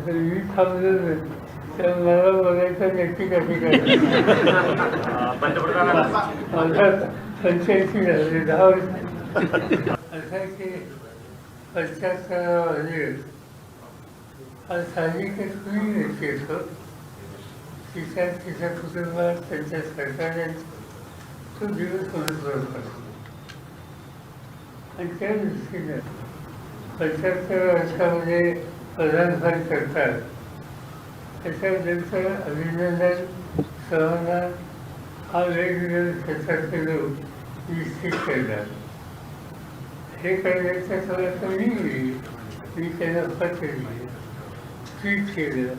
आता मी थांबलो तर मला नक्की माझा पंच्याऐंशी झाले दहा वर्ष. असं आहे की म्हणजे हा साहजिकच कुणी येतो तिच्या तिच्या कुटुंबात त्यांच्या सरकारांचा तो दिवस महत्त्वाचा असतो आणि त्या दृष्टीनं पंच्याहत्तर वर्षामध्ये प्रधानपण करतात. त्याच्या त्यांचं अभिनंदन सहना हा वेगवेगळ्या क्षेत्रातले लोक निश्चित करतात. हे करण्याचा सगळं कमी मी त्यांना पत्र लिहिलं ट्विट केलं.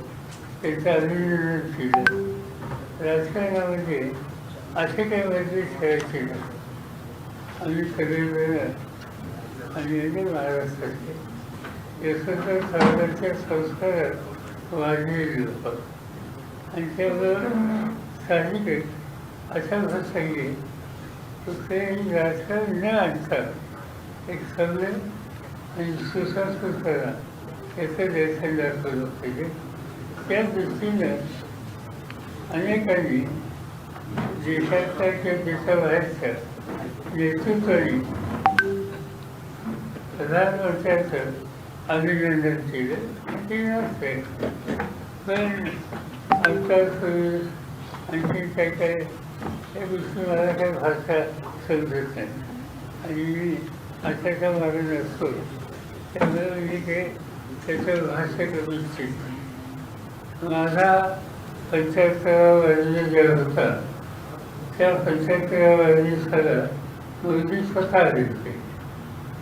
त्यांचं अभिनंदन केलं. राजकारणामध्ये असे काही वर्ग खेळायचे नाही आम्ही सगळेजण आणि यांनी महाराष्ट्रातले यशवंत सावरकरच्या संस्कारात वाढलेले लोक आणि त्यामुळं साहजिकच अशा प्रसंगी कुठल्याही राजकारण न आणता एक सभ्य आणि सुसंस्कृतपणा याचं दर्शन दाखवलं पाहिजे त्या दृष्टीनं अनेकांनी देशातल्या किंवा देशाबाहेरच्या नेतृत्वाने प्रधानमंत्र्याचं अभिनंदन केलं ते पण आमच्या आणखी काय काय त्या गोष्टी मला काही भाषा समजत नाही. आणि मी काय मागे नसतो. त्यामुळे मी काही त्याचं भाष्य करू इच्छित माझा पंच्याहत्तरावा वाढदिवस जो होता. त्या पंच्याहत्तराव्या वाढदिवसाला मोदी स्वतः आले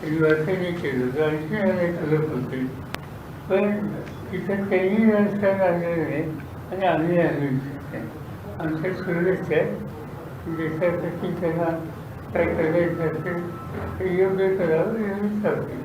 होते त्यांनी केलं होतं आणखी अनेक लोक होते पण तिथं त्यांनी व्यवस्था आणलेलं नाही आणि आम्ही आणलं आमच्या आमच्या आहे देशासाठी त्यांना काय करायचं असेल ते योग्य करावं एवढीच आपली